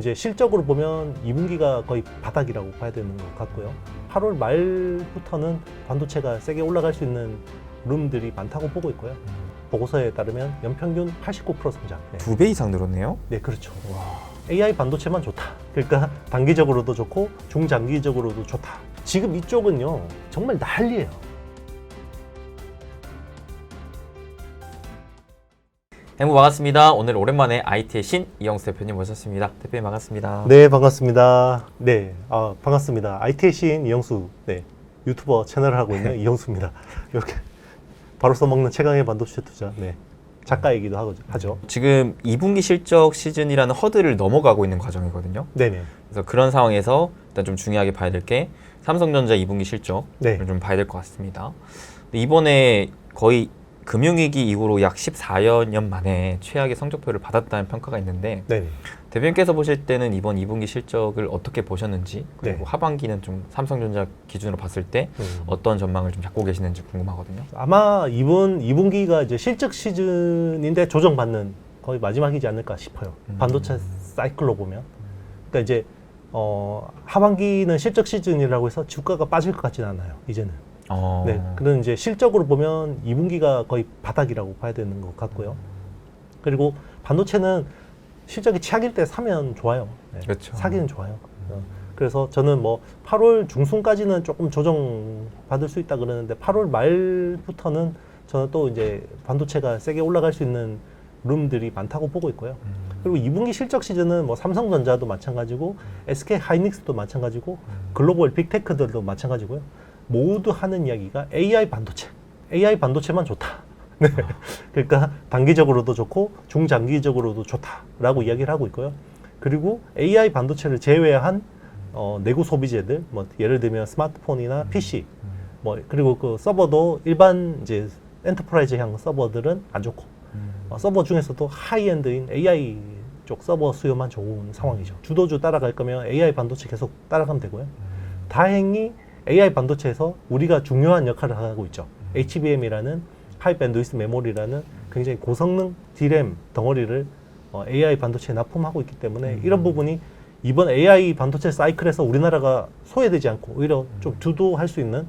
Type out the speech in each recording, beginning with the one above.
이제 실적으로 보면 2분기가 거의 바닥이라고 봐야 되는 것 같고요. 8월 말부터는 반도체가 세게 올라갈 수 있는 룸들이 많다고 보고 있고요. 보고서에 따르면 연평균 89% 성장. 네. 두 배 이상 늘었네요. 네, 그렇죠. AI 반도체만 좋다. 그러니까 단기적으로도 좋고 중장기적으로도 좋다. 지금 이쪽은요, 정말 난리예요. 행부 반갑습니다. 오늘 오랜만에 IT의 신 이영수 대표님 모셨습니다. 대표님 반갑습니다. 네, 반갑습니다. 네, 아, 반갑습니다. IT의 시인 이영수, 네, 유튜버 채널을 하고 있는 이영수입니다. 이렇게 바로 써먹는 최강의 반도체 투자, 네, 작가이기도 하고, 하죠. 지금 2분기 실적 시즌이라는 허들을 넘어가고 있는 과정이거든요. 네네. 그래서 그런 상황에서 일단 좀 중요하게 봐야 될 게 삼성전자 2분기 실적을 네. 좀 봐야 될 것 같습니다. 근데 이번에 거의 금융위기 이후로 약 14년 만에 최악의 성적표를 받았다는 평가가 있는데 네네. 대표님께서 보실 때는 이번 2분기 실적을 어떻게 보셨는지 그리고 네. 하반기는 좀 삼성전자 기준으로 봤을 때 음. 어떤 전망을 좀 갖고 계시는지 궁금하거든요. 아마 이번 2분기가 이제 실적 시즌인데 조정받는 거의 마지막이지 않을까 싶어요. 음. 반도체 사이클로 보면. 그러니까 이제 어, 하반기는 실적 시즌이라고 해서 주가가 빠질 것 같지는 않아요. 이제는. 어, 네. 그런 이제 실적으로 보면 2분기가 거의 바닥이라고 봐야 되는 것 같고요. 그리고 반도체는 실적이 최악일 때 사면 좋아요. 네. 그렇죠. 사기는 좋아요. 어, 그래서 저는 뭐 8월 중순까지는 조금 조정 받을 수 있다 그러는데 8월 말부터는 저는 또 이제 반도체가 세게 올라갈 수 있는 룸들이 많다고 보고 있고요. 음. 그리고 2분기 실적 시즌은 뭐 삼성전자도 마찬가지고 SK 하이닉스도 마찬가지고 글로벌 빅테크들도 마찬가지고요. 모두 하는 이야기가 AI 반도체. AI 반도체만 좋다. 네. 그러니까 단기적으로도 좋고 중장기적으로도 좋다라고 이야기를 하고 있고요. 그리고 AI 반도체를 제외한 어, 내구 소비재들, 뭐 예를 들면 스마트폰이나 PC, 뭐 그리고 그 서버도 일반 이제 엔터프라이즈형 서버들은 안 좋고 어, 서버 중에서도 하이엔드인 AI 쪽 서버 수요만 좋은 상황이죠. 주도주 따라갈 거면 AI 반도체 계속 따라가면 되고요. 다행히 AI 반도체에서 우리가 중요한 역할을 하고 있죠. HBM이라는 하이 밴드위스 메모리라는 굉장히 고성능 D램 덩어리를 어, AI 반도체에 납품하고 있기 때문에 이런 부분이 이번 AI 반도체 사이클에서 우리나라가 소외되지 않고 오히려 좀 주도할 수 있는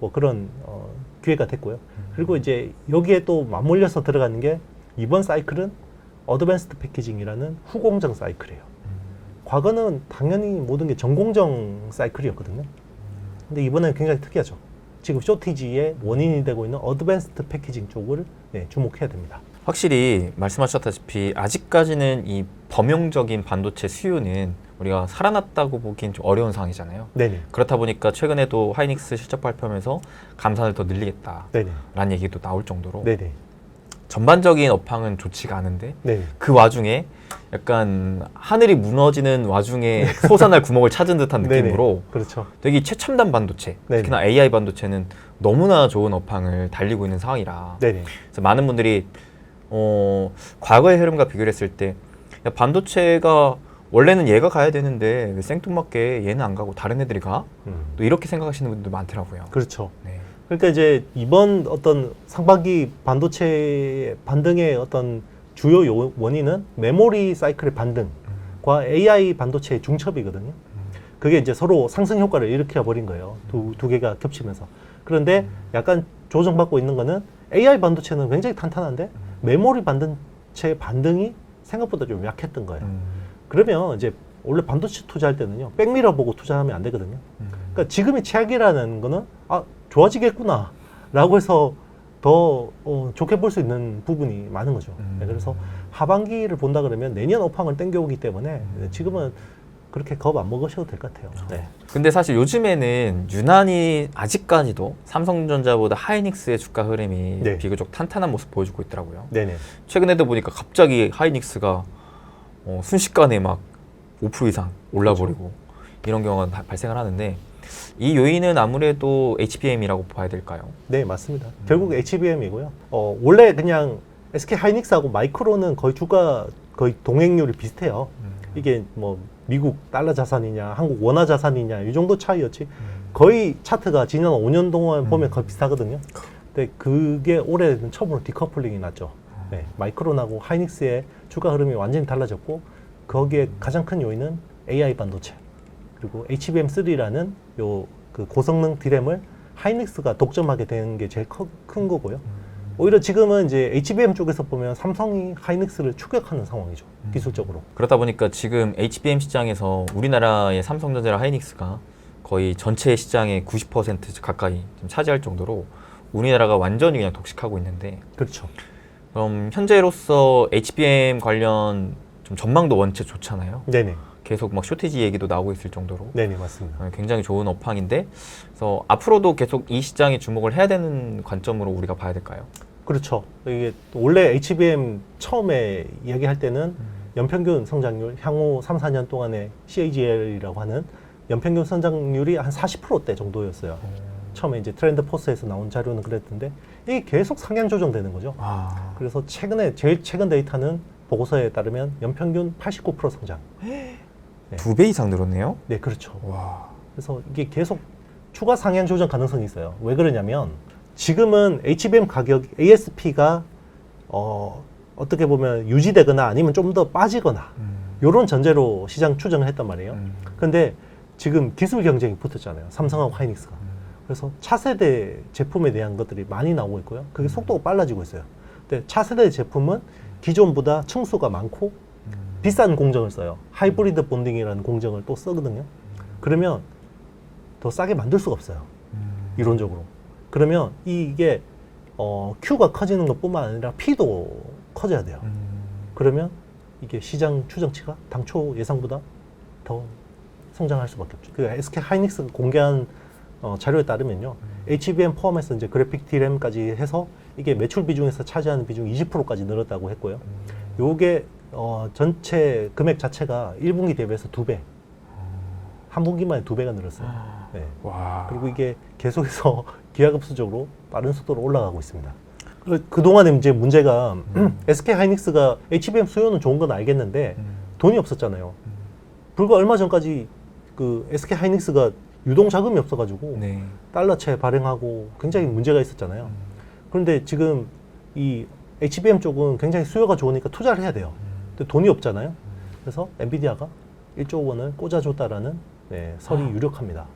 뭐 그런 어, 기회가 됐고요. 그리고 이제 여기에 또 맞물려서 들어가는 게 이번 사이클은 어드밴스드 패키징이라는 후공정 사이클이에요. 과거는 당연히 모든 게 전공정 사이클이었거든요. 근데 이번에는 굉장히 특이하죠. 지금 쇼티지의 원인이 되고 있는 어드밴스드 패키징 쪽을 네, 주목해야 됩니다. 확실히 말씀하셨다시피 아직까지는 이 범용적인 반도체 수요는 우리가 살아났다고 보기엔 좀 어려운 상황이잖아요. 네네. 그렇다 보니까 최근에도 하이닉스 실적 발표하면서 감산을 더 늘리겠다라는 네네. 얘기도 나올 정도로 네네. 전반적인 업황은 좋지가 않은데 네네. 그 와중에 약간 하늘이 무너지는 와중에 솟아날 구멍을 찾은 듯한 네네. 느낌으로 그렇죠. 되게 최첨단 반도체, 네네. 특히나 AI 반도체는 너무나 좋은 업황을 달리고 있는 상황이라 네네. 그래서 많은 분들이 어, 과거의 흐름과 비교를 했을 때 야, 반도체가 원래는 얘가 가야 되는데 왜 생뚱맞게 얘는 안 가고 다른 애들이 가? 음. 또 이렇게 생각하시는 분들 많더라고요. 그렇죠. 네. 그러니까 이제 이번 어떤 상반기 반도체 반등의 어떤 주요 요- 원인은 메모리 사이클의 반등과 AI 반도체의 중첩이거든요. 그게 이제 서로 상승 효과를 일으켜 버린 거예요. 두, 두 개가 겹치면서. 그런데 약간 조정받고 있는 거는 AI 반도체는 굉장히 탄탄한데 메모리 반도체 반등이 생각보다 좀 약했던 거예요. 음, 그러면 이제 원래 반도체 투자할 때는요, 백미러 보고 투자하면 안 되거든요. 음. 그러니까 지금의 최악이라는 거는 아 좋아지겠구나라고 해서 더 어, 좋게 볼 수 있는 부분이 많은 거죠. 음. 네, 그래서 하반기를 본다 그러면 내년 업황을 땡겨오기 때문에 음. 네, 지금은 그렇게 겁 안 먹으셔도 될 것 같아요. 네. 근데 사실 요즘에는 유난히 아직까지도 삼성전자보다 하이닉스의 주가 흐름이 네. 비교적 탄탄한 모습 보여주고 있더라고요. 네네. 최근에도 보니까 갑자기 하이닉스가 어, 순식간에 막 5% 이상 올라버리고 이런 경우가 다- 발생을 하는데 이 요인은 아무래도 HBM이라고 봐야 될까요? 네, 맞습니다. 결국 HBM이고요. 어, 원래 그냥 SK 하이닉스하고 마이크로는 거의 주가 거의 동행률이 비슷해요. 이게 뭐 미국 달러 자산이냐, 한국 원화 자산이냐 이 정도 차이였지. 거의 차트가 지난 5년 동안 보면 거의 비슷하거든요. 근데 그게 올해는 처음으로 디커플링이 났죠. 네, 마이크론하고 하이닉스의 주가 흐름이 완전히 달라졌고 거기에 가장 큰 요인은 AI 반도체 그리고 HBM3라는 요 그 고성능 디램을 하이닉스가 독점하게 되는 게 제일 커- 큰 거고요. 오히려 지금은 이제 HBM 쪽에서 보면 삼성이 하이닉스를 추격하는 상황이죠. 기술적으로. 그러다 보니까 지금 HBM 시장에서 우리나라의 삼성전자랑 하이닉스가 거의 전체 시장의 90% 가까이 차지할 정도로 우리나라가 완전히 그냥 독식하고 있는데 그렇죠. 그럼 현재로서 HBM 관련 좀 전망도 원체 좋잖아요. 네네. 계속 막 쇼티지 얘기도 나오고 있을 정도로 네네 맞습니다. 어, 굉장히 좋은 업황인데 그래서 앞으로도 계속 이 시장에 주목을 해야 되는 관점으로 우리가 봐야 될까요? 그렇죠. 이게 또 원래 HBM 처음에 이야기할 때는 연평균 성장률 향후 3, 4년 동안의 CAGR이라고 하는 연평균 성장률이 한 40%대 정도였어요. 처음에 이제 트렌드 포스에서 나온 자료는 그랬던데 이게 계속 상향 조정되는 거죠. 아, 그래서 최근에 제일 최근 데이터는 보고서에 따르면 연평균 89% 성장. 두 배 이상 늘었네요. 네, 그렇죠. 와, 그래서 이게 계속 추가 상향 조정 가능성이 있어요. 왜 그러냐면 지금은 HBM 가격 ASP가 어, 어떻게 보면 유지되거나 아니면 좀 더 빠지거나 이런 전제로 시장 추정을 했단 말이에요. 음. 근데 지금 기술 경쟁이 붙었잖아요. 삼성하고 하이닉스가. 그래서 차세대 제품에 대한 것들이 많이 나오고 있고요. 그게 속도가 빨라지고 있어요. 근데 차세대 제품은 기존보다 층수가 많고 비싼 공정을 써요. 하이브리드 본딩이라는 공정을 또 쓰거든요. 그러면 더 싸게 만들 수가 없어요. 이론적으로. 그러면 이게 어, Q가 커지는 것뿐만 아니라 P도 커져야 돼요. 그러면 이게 시장 추정치가 당초 예상보다 더 성장할 수밖에 없죠. 그 SK 하이닉스가 공개한 어, 자료에 따르면요, HBM 포함해서 이제 그래픽 D램까지 해서 이게 매출 비중에서 차지하는 비중 20%까지 늘었다고 했고요. 요게 어, 전체 금액 자체가 1분기 대비해서 두 배, 한 분기만에 두 배가 늘었어요. 네. 와, 그리고 이게 계속해서 기하급수적으로 빠른 속도로 올라가고 있습니다. 그- 그동안에 이제 문제가 SK 하이닉스가 HBM 수요는 좋은 건 알겠는데 돈이 없었잖아요. 불과 얼마 전까지 그 SK 하이닉스가 유동 자금이 없어가지고 네. 달러채 발행하고 굉장히 문제가 있었잖아요. 그런데 지금 이 HBM 쪽은 굉장히 수요가 좋으니까 투자를 해야 돼요. 근데 돈이 없잖아요. 그래서 엔비디아가 1조 원을 꽂아줬다라는 네, 설이 유력합니다.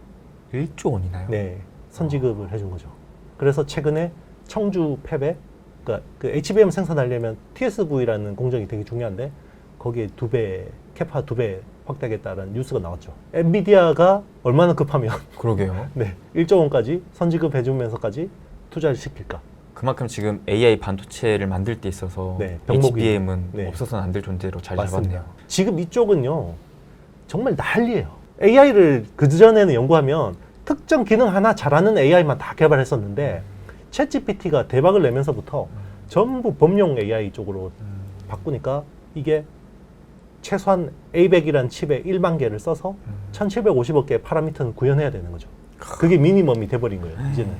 1조 원이나요? 네, 선지급을 해준 거죠. 그래서 최근에 청주 팹에 그러니까 그 HBM 생산하려면 TSV라는 공정이 되게 중요한데 거기에 두 배, 캐파 두 배 확대하겠다는 뉴스가 나왔죠. 엔비디아가 얼마나 급하면 그러게요. 네, 1조 원까지 선지급 해주면서까지 투자를 시킬까? 그만큼 지금 AI 반도체를 만들 때 있어서 네, 병목이- HBM은 네. 없어서는 안 될 존재로 잘 맞습니다. 잡았네요. 지금 이쪽은요 정말 난리예요. AI를 그 전에는 연구하면 특정 기능 하나 잘하는 AI만 다 개발했었는데 챗 GPT가 대박을 내면서부터 전부 범용 AI 쪽으로 바꾸니까 이게 최소한 A100이라는 칩에 1만 개를 써서 1750억 개의 파라미터는 구현해야 되는 거죠. 그게 미니멈이 돼버린 거예요, 이제는.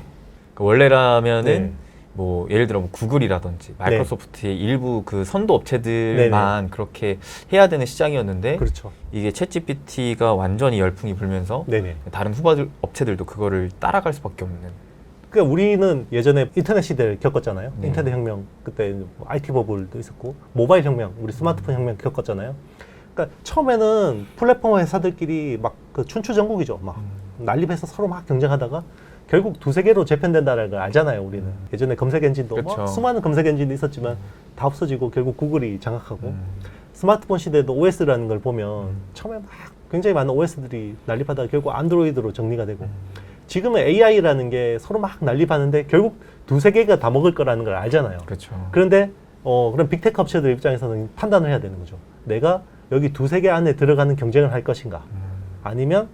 그러니까 원래라면은 네. 뭐 예를 들어 뭐 구글이라든지 마이크로소프트의 일부 그 선도 업체들만 그렇게 해야 되는 시장이었는데 그렇죠. 이게 챗GPT가 완전히 열풍이 불면서 네네. 다른 후바들 업체들도 그거를 따라갈 수밖에 없는 그러니까 우리는 예전에 인터넷 시대를 겪었잖아요. 네. 인터넷 혁명 그때 뭐 IT 버블도 있었고 모바일 혁명, 우리 스마트폰 혁명 겪었잖아요. 그러니까 처음에는 플랫폼 회사들끼리 막 그 춘추전국이죠. 막 난립해서 서로 막 경쟁하다가 결국 두세 개로 재편된다는 걸 알잖아요. 우리는 예전에 검색 엔진도 뭐 그렇죠. 수많은 검색 엔진이 있었지만 다 없어지고 결국 구글이 장악하고 음. 스마트폰 시대도 OS라는 걸 보면 음. 처음에 막 굉장히 많은 OS들이 난립하다가 결국 안드로이드로 정리가 되고 음. 지금은 AI라는 게 서로 막 난립하는데 결국 두세 개가 다 먹을 거라는 걸 알잖아요. 그렇죠. 그런데 어 그런 빅테크 업체들 입장에서는 판단을 해야 되는 거죠. 내가 여기 두세 개 안에 들어가는 경쟁을 할 것인가, 아니면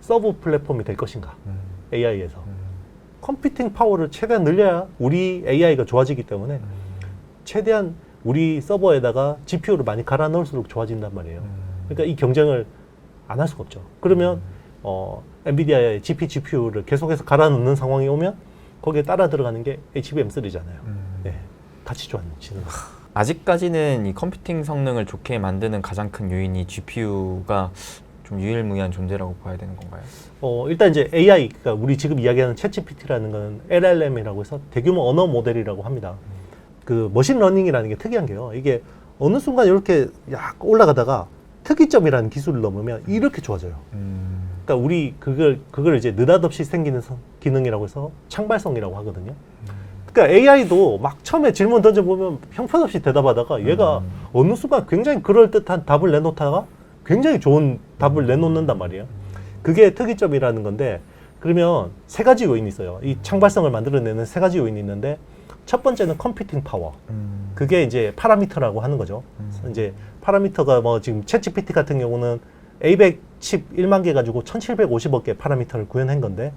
서브 플랫폼이 될 것인가, 음. AI에서 컴퓨팅 파워를 최대한 늘려야 우리 AI가 좋아지기 때문에 최대한 우리 서버에다가 GPU를 많이 갈아 넣을수록 좋아진단 말이에요. 그러니까 이 경쟁을 안 할 수가 없죠. 그러면 어, 엔비디아의 GP, GPU를 계속해서 갈아 넣는 상황이 오면 거기에 따라 들어가는 게 HBM3잖아요. 네, 같이 좋아지는. 아직까지는 이 컴퓨팅 성능을 좋게 만드는 가장 큰 요인이 GPU가 좀 유일무이한 존재라고 봐야 되는 건가요? 어, 일단 이제 AI, 그러니까 우리 지금 이야기하는 챗GPT라는 건 LLM이라고 해서 대규모 언어 모델이라고 합니다. 그 머신러닝이라는 게 특이한 게요. 이게 어느 순간 이렇게 약 올라가다가 특이점이라는 기술을 넘으면 이렇게 좋아져요. 음. 그러니까 우리 그걸 그걸 이제 느닷없이 생기는 성- 기능이라고 해서 창발성이라고 하거든요. 그러니까 AI도 막 처음에 질문 던져 보면 형편없이 대답하다가 얘가 음. 어느 순간 굉장히 그럴 듯한 답을 내놓다가 굉장히 좋은 답을 내놓는단 말이에요. 그게 특이점이라는 건데 그러면 세 가지 요인이 있어요. 이 창발성을 만들어내는 세 가지 요인이 있는데 첫 번째는 컴퓨팅 파워. 음. 그게 이제 파라미터라고 하는 거죠. 음. 이제 파라미터가 뭐 지금 챗GPT 같은 경우는 A100 칩 1만 개 가지고 1750억 개 파라미터를 구현한 건데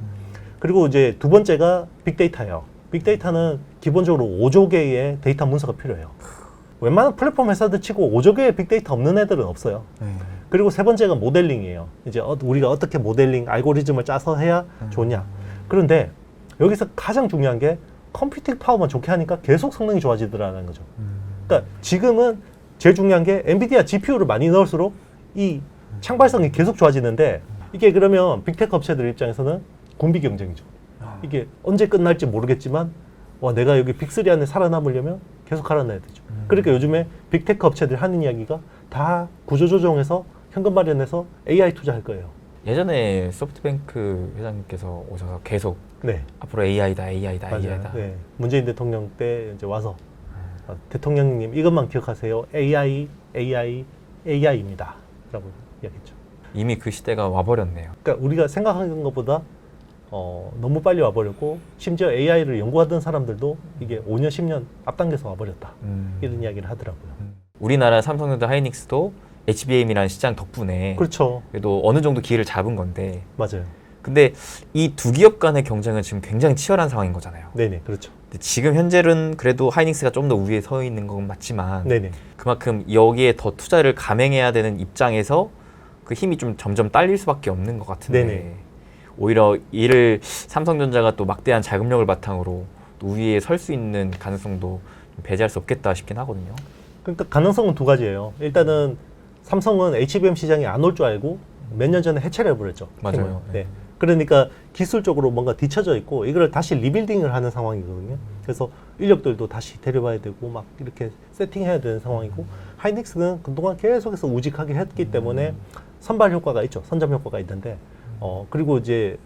그리고 이제 두 번째가 빅데이터예요. 빅데이터는 기본적으로 5조 개의 데이터 문서가 필요해요. 웬만한 플랫폼 회사들 치고 5조 개의 빅데이터 없는 애들은 없어요. 네. 그리고 세 번째가 모델링이에요. 이제 어- 우리가 어떻게 모델링 알고리즘을 짜서 해야 좋냐. 그런데 여기서 가장 중요한 게 컴퓨팅 파워만 좋게 하니까 계속 성능이 좋아지더라는 거죠. 그러니까 지금은 제일 중요한 게 엔비디아 GPU를 많이 넣을수록 이 창발성이 계속 좋아지는데 이게 그러면 빅테크 업체들 입장에서는 군비 경쟁이죠. 이게 언제 끝날지 모르겠지만 와 내가 여기 빅3 안에 살아남으려면 계속 살아나야 되죠. 그러니까 요즘에 빅테크 업체들 하는 이야기가 다 구조조정해서 현금 마련해서 AI 투자할 거예요. 예전에 소프트뱅크 회장님께서 오셔서 계속 네, 앞으로 AI다, AI다, 맞아요. AI다. 네, 문재인 대통령 때 이제 와서 어, 대통령님 이것만 기억하세요. AI, AI, AI입니다. 라고 이야기했죠. 이미 그 시대가 와버렸네요. 그러니까 우리가 생각하는 것보다 어, 너무 빨리 와버렸고 심지어 AI를 연구하던 사람들도 이게 5년, 10년 앞당겨서 와버렸다. 음. 이런 이야기를 하더라고요. 음. 우리나라 삼성전자 하이닉스도 HBM이라는 시장 덕분에 그렇죠. 그래도 어느 정도 기회를 잡은 건데 맞아요. 근데 이 두 기업 간의 경쟁은 지금 굉장히 치열한 상황인 거잖아요. 네네, 그렇죠. 근데 지금 현재는 그래도 하이닉스가 좀더 우위에 서 있는 건 맞지만 네네. 그만큼 여기에 더 투자를 감행해야 되는 입장에서 그 힘이 좀 점점 딸릴 수밖에 없는 것 같은데 네네. 오히려 이를 삼성전자가 또 막대한 자금력을 바탕으로 또 우위에 설 수 있는 가능성도 좀 배제할 수 없겠다 싶긴 하거든요. 그러니까 가능성은 두 가지예요. 일단은 삼성은 HBM 시장에 안올 줄 알고 몇 년 전에 해체를 해버렸죠. 맞아요. 팀을. 네. 그러니까 기술적으로 뭔가 뒤쳐져 있고 이걸 다시 리빌딩을 하는 상황이거든요. 그래서 인력들도 다시 데려와야 되고 막 이렇게 세팅해야 되는 상황이고 하이닉스는 그동안 계속해서 우직하게 했기 때문에 선발 효과가 있죠. 선점 효과가 있는데 어 그리고 이제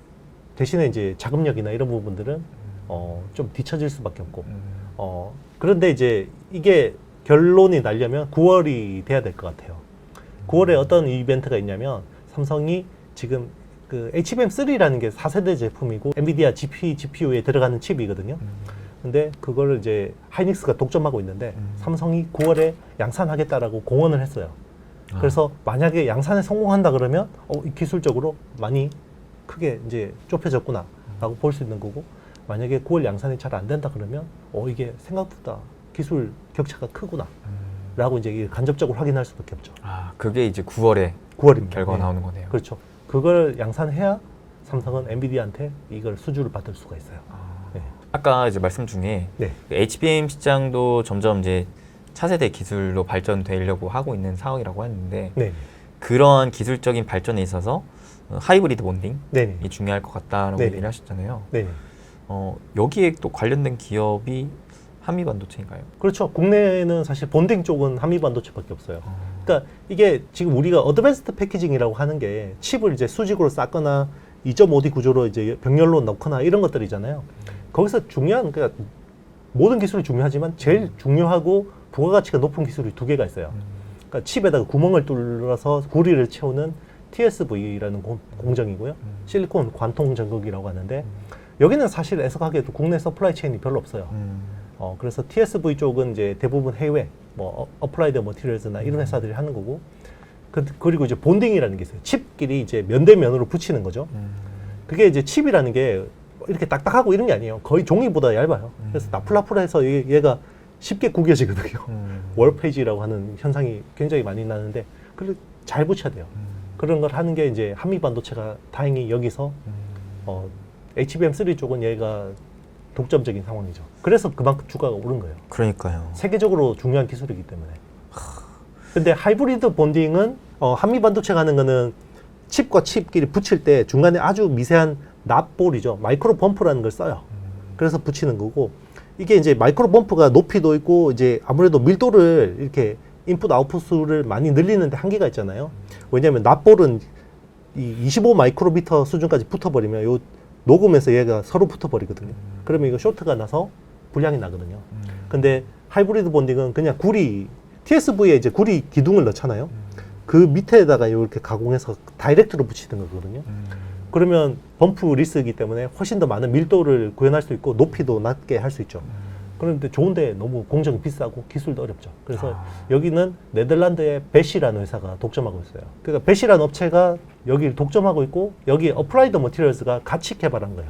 대신에 이제 자금력이나 이런 부분들은 어좀 뒤처질 수밖에 없고 음. 어, 그런데 이제 이게 결론이 나려면 9월이 돼야 될 것 같아요. 9월에 어떤 이벤트가 있냐면 삼성이 지금 그 HBM3라는 게 4세대 제품이고 엔비디아 GP, GPU에 들어가는 칩이거든요. 근데 그거를 이제 하이닉스가 독점하고 있는데 음. 삼성이 9월에 양산하겠다라고 공언을 했어요. 아. 그래서 만약에 양산에 성공한다 그러면 어, 이 기술적으로 많이 크게 이제 좁혀졌구나라고 볼 수 있는 거고 만약에 9월 양산이 잘 안 된다 그러면 어 이게 생각보다 기술 격차가 크구나 라고 이제 간접적으로 확인할 수밖에 없죠. 아 그게 이제 9월에 9월입니다. 결과가 나오는 거네요. 그렇죠. 그걸 양산해야 삼성은 엔비디아한테 이걸 수주를 받을 수가 있어요. 아. 네. 아까 이제 말씀 중에 네. 그 HBM 시장도 점점 이제 차세대 기술로 발전되려고 하고 있는 상황이라고 했는데 네. 그러한 기술적인 발전에 있어서 어, 하이브리드 본딩이 네. 중요할 것 같다라고 네네. 얘기를 하셨잖아요. 네. 어, 여기에 또 관련된 기업이 한미 반도체인가요? 그렇죠. 국내에는 사실 본딩 쪽은 한미 반도체밖에 없어요. 그러니까 이게 지금 우리가 어드밴스드 패키징이라고 하는 게 칩을 이제 수직으로 쌓거나 2.5D 구조로 이제 병렬로 넣거나 이런 것들이잖아요. 거기서 중요한 그러니까 모든 기술이 중요하지만 제일 중요하고 부가가치가 높은 기술이 두 개가 있어요. 그러니까 칩에다가 구멍을 뚫어서 구리를 채우는 TSV라는 공, 공정이고요. 실리콘 관통 전극이라고 하는데 여기는 사실 애석하게도 국내 서플라이 체인이 별로 없어요. 음. 어, 그래서 TSV 쪽은 이제 대부분 해외, 뭐, 어, 어플라이드 머티리얼즈나 이런 회사들이 하는 거고, 그, 그리고 이제 본딩이라는 게 있어요. 칩끼리 이제 면대 면으로 붙이는 거죠. 음. 그게 이제 칩이라는 게 이렇게 딱딱하고 이런 게 아니에요. 거의 종이보다 얇아요. 그래서 나풀나풀해서 얘- 얘가 쉽게 구겨지거든요. 음. 월페이지라고 하는 현상이 굉장히 많이 나는데, 그걸 잘 붙여야 돼요. 음. 그런 걸 하는 게 이제 한미 반도체가 다행히 여기서 음. 어, HBM3 쪽은 얘가 독점적인 상황이죠. 그래서 그만큼 주가가 오른 거예요. 그러니까요. 세계적으로 중요한 기술이기 때문에. 근데 하이브리드 본딩은 어, 한미 반도체 가는 거는 칩과 칩끼리 붙일 때 중간에 아주 미세한 납볼이죠. 마이크로 범프라는 걸 써요. 그래서 붙이는 거고 이게 이제 마이크로 범프가 높이도 있고 이제 아무래도 밀도를 이렇게 인풋 아웃풋 수를 많이 늘리는데 한계가 있잖아요. 왜냐하면 납볼은 이25 마이크로미터 수준까지 붙어버리면 요 녹으면서 얘가 서로 붙어버리거든요. 그러면 이거 쇼트가 나서 불량이 나거든요. 근데 하이브리드 본딩은 그냥 구리 TSV에 이제 구리 기둥을 넣잖아요. 그 밑에다가 이렇게 가공해서 다이렉트로 붙이는 거거든요. 그러면 범프 리스이기 때문에 훨씬 더 많은 밀도를 구현할 수 있고 높이도 낮게 할 수 있죠. 그런데 좋은데 너무 공정이 비싸고 기술도 어렵죠. 그래서 여기는 네덜란드의 베시라는 회사가 독점하고 있어요. 그러니까 베시라는 업체가 여기를 독점하고 있고 여기 어플라이드 머티리얼스가 같이 개발한 거예요.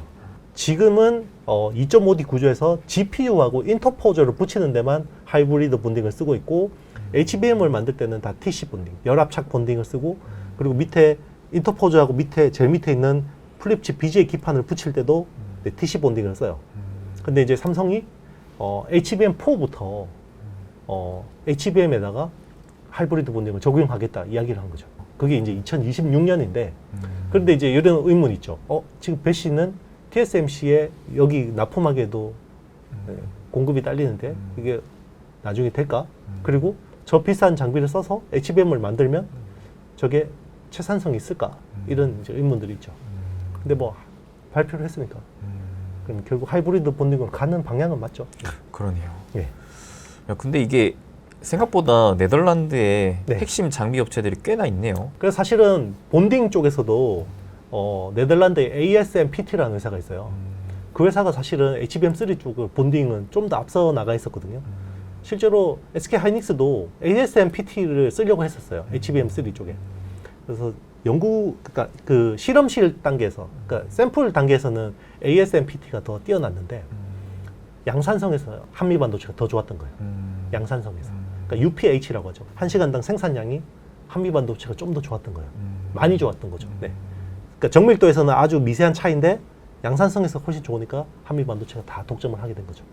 지금은 어, 2.5D 구조에서 GPU하고 인터포저를 붙이는 데만 하이브리드 본딩을 쓰고 있고 HBM을 만들 때는 다 TC 본딩, 열압착 본딩을 쓰고 그리고 밑에 인터포저하고 밑에 제일 밑에 있는 플립칩 BGA 기판을 붙일 때도 네, TC 본딩을 써요. 근데 이제 삼성이 어, HBM4부터 어, HBM에다가 하이브리드 본딩을 적용하겠다 이야기를 한 거죠. 그게 이제 2026년인데 그런데 이제 이런 의문이 있죠. 어, 지금 배시는 TSMC에 여기 납품하기에도 네, 공급이 딸리는데 이게 나중에 될까? 그리고 저 비싼 장비를 써서 HBM을 만들면 저게 최산성이 있을까? 이런 이제 의문들이 있죠. 근데 뭐 발표를 했으니까 그럼 결국 하이브리드 본딩으로 가는 방향은 맞죠. 그러네요. 예. 야, 근데 이게 생각보다 네덜란드에 네. 핵심 장비 업체들이 꽤나 있네요. 그래서 사실은 본딩 쪽에서도 어, 네덜란드의 ASMPT라는 회사가 있어요. 그 회사가 사실은 HBM3 쪽을 본딩은 좀 더 앞서 나가 있었거든요. 실제로 SK 하이닉스도 ASMPT를 쓰려고 했었어요. HBM3 쪽에. 그래서 연구, 그러니까 그 실험실 단계에서, 그러니까 샘플 단계에서는 ASMPT가 더 뛰어났는데 양산성에서 한미 반도체가 더 좋았던 거예요. 양산성에서. 그러니까 UPH라고 하죠. 한 시간당 생산량이 한미 반도체가 좀 더 좋았던 거예요. 많이 좋았던 거죠. 네. 그러니까 정밀도에서는 아주 미세한 차이인데 양산성에서 훨씬 좋으니까 한미 반도체가 다 독점을 하게 된 거죠.